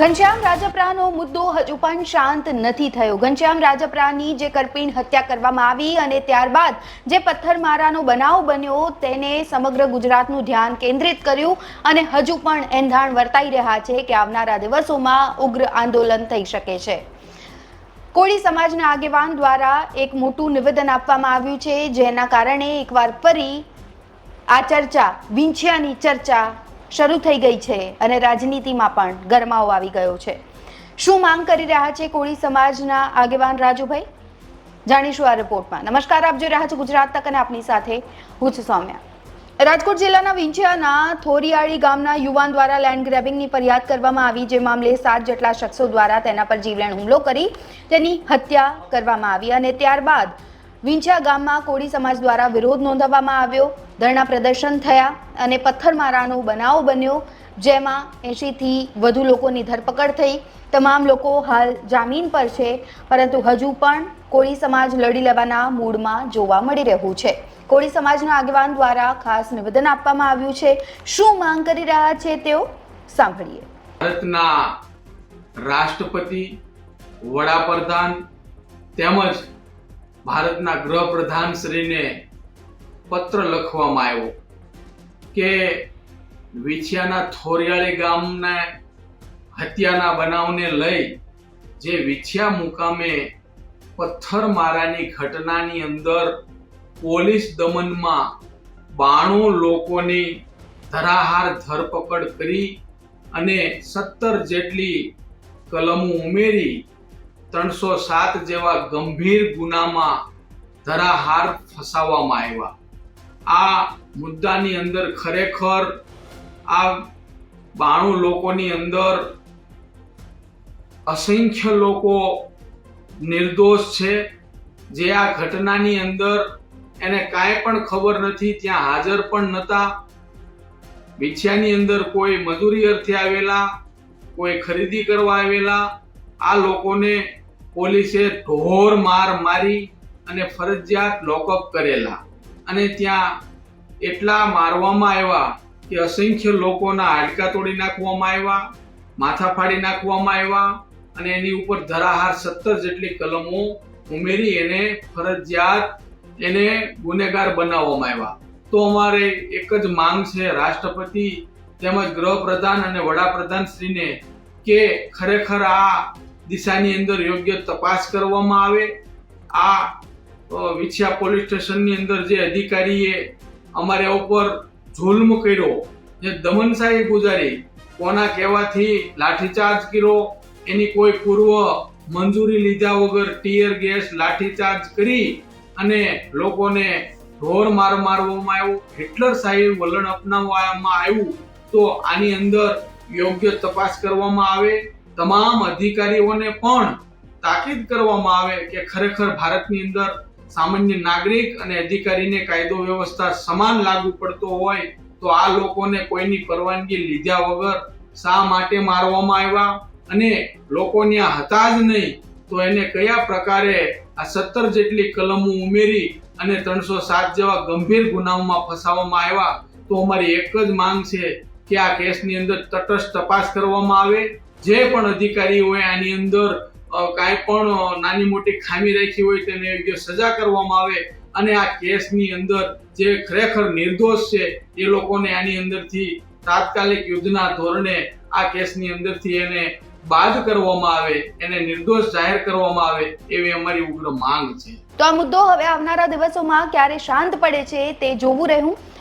ઘનશ્યામ રાજપરાનો મુદ્દો હજુ પણ શાંત નથી થયો. ઘનશ્યામ રાજપરાની જે કરપીણ હત્યા કરવામાં આવી અને ત્યારબાદ જે પથ્થરમારાનો બનાવ બન્યો તેને સમગ્ર ગુજરાતનું ધ્યાન કેન્દ્રિત કર્યું અને હજુ પણ એંધાણ વર્તાઈ રહ્યા છે કે આવનારા દિવસોમાં ઉગ્ર આંદોલન થઈ શકે છે. કોળી સમાજના આગેવાન દ્વારા એક મોટું નિવેદન આપવામાં આવ્યું છે, જેના કારણે એકવાર ફરી આ ચર્ચા, વિંછિયાની ચર્ચા શરૂ થઈ ગઈ છે અને રાજનીતિમાં પણ ગરમાવો આવી ગયો છે. શું માંગ કરી રહ્યા છે કોળી સમાજના આગેવાન રાજુભાઈ? જાણીશું આ રિપોર્ટમાં. નમસ્કાર, આપ જોઈ રહ્યા છો ગુજરાત તક અને આપની સાથે હું છું સૌમ્યા. રાજકોટ જિલ્લાના વિંછિયાના થોરિયાળી ગામના યુવાન દ્વારા લેન્ડ ગ્રેબિંગની ફરિયાદ કરવામાં આવી, જે મામલે સાત જેટલા શખ્સો દ્વારા તેના પર જીવલેણ હુમલો કરી તેની હત્યા કરવામાં આવી અને ત્યારબાદ વિંછિયા ગામમાં કોળી સમાજ દ્વારા વિરોધ નોંધાવવામાં આવ્યો. ધરણા પ્રદર્શન થયા અને પથ્થરમારાનો બનાવ બન્યો, જેમાં એંશીથી વધુ લોકોની ધરપકડ થઈ. તમામ લોકો હાલ જામીન પર છે, પરંતુ હજુ પણ કોળી સમાજ લડી લેવાના મૂડમાં જોવા મળી રહ્યું છે. કોળી સમાજના આગેવાન દ્વારા ખાસ નિવેદન આપવામાં આવ્યું છે. શું માંગ કરી રહ્યા છે તેઓ? સાંભળીએ. ભારતના રાષ્ટ્રપતિ, વડાપ્રધાન તેમજ ભારતના ગૃહપ્રધાન શ્રીને પત્ર લખવામાં આવ્યો કે વિછિયાના થોરિયાળી ગામના હત્યાના બનાવને લઈ જે વિછિયા મુકામે પથ્થરમારાની ઘટનાની અંદર પોલીસ દમનમાં બાણું લોકોની ધરાહાર ધરપકડ કરી અને સત્તર જેટલી કલમો ઉમેરી ત્રણસો સાત જેવા ગંભીર ગુનામાં ધરાહાર ફસાવવામાં આવ્યા. આ મુદ્દાની અંદર ખરેખર આ બાણું લોકોની અંદર અસંખ્ય લોકો નિર્દોષ છે. જે આ ઘટનાની અંદર એને કાંઈ પણ ખબર નથી, ત્યાં હાજર પણ નહોતા. વિછિયાની અંદર કોઈ મજૂરી અર્થે આવેલા, કોઈ ખરીદી કરવા આવેલા, આ લોકોને પોલીસે ઢોર માર મારી અને ફરજિયાત લોકઅપ કરેલા. અને ત્યાં એટલા મારવામાં આવ્યા કે અસંખ્ય લોકોના હાડકા તોડી નાખવામાં આવ્યા, માથા ફાડી નાખવામાં આવ્યા અને એની ઉપર ધરાહાર સત્તર જેટલી કલમો ઉમેરી એને ફરજિયાત એને ગુનેગાર બનાવવામાં આવ્યા. તો અમારે એક જ માંગ છે રાષ્ટ્રપતિ તેમજ ગૃહપ્રધાન અને વડાપ્રધાન શ્રીને કે ખરેખર આ દિશાની અંદર યોગ્ય તપાસ કરવામાં આવે. આ વિછિયા પોલીસ સ્ટેશનની અંદર જે અધિકારીએ અમારા ઉપર જુલ્મ કર્યો, જે દમનશાહી ગુજારી કોના કહેવાથી લાઠીચાર્જ કર્યો, એની કોઈ પૂર્વ મંજૂરી લીધા વગર ટીયર ગેસ લાઠીચાર્જ કરી અને લોકોને ઢોર માર મારવામાં આવ્યો. હિટલર સાહેબ વલણ અપનાવવામાં આવ્યું તો આની અંદર યોગ્ય તપાસ કરવામાં આવે. તમામ અધિકારીઓને પણ તાકીદ કરવામાં આવે કે ખરેખર ભારતની અંદર સામાન્ય નાગરિક અને અધિકારીને કાયદો વ્યવસ્થા સમાન લાગુ પડતો હોય તો આ લોકોને કોઈની પરવાનગી લીધા વગર શા માટે મારવામાં આવ્યા અને લોકો ત્યાં હતા જ નહીં તો એને કયા પ્રકારે આ સત્તર જેટલી કલમો ઉમેરી અને ત્રણસો સાત જેવા ગંભીર ગુનાઓમાં ફસાવવામાં આવ્યા તો અમારી એક જ માંગ છે કે આ કેસની અંદર તટસ્થ તપાસ કરવામાં આવે જે પણ અધિકારી હોય આની અંદર કાંઈ પણ નાની મોટી ખામી રાખી હોય તેને યોગ્ય સજા કરવામાં આવે અને આ કેસની અંદર જે ખરેખર નિર્દોષ છે, એ લોકોને આની અંદરથી તાત્કાલિક યુદ્ધના ધોરણે આ કેસની અંદરથી એને બાદ કરવામાં આવે, એને નિર્દોષ જાહેર કરવામાં આવે એવી અમારી ઉગ્ર માંગ છે. તો આ મુદ્દો હવે આવનારા દિવસોમાં ક્યારે શાંત પડે છે તે જોવું રહ્યું.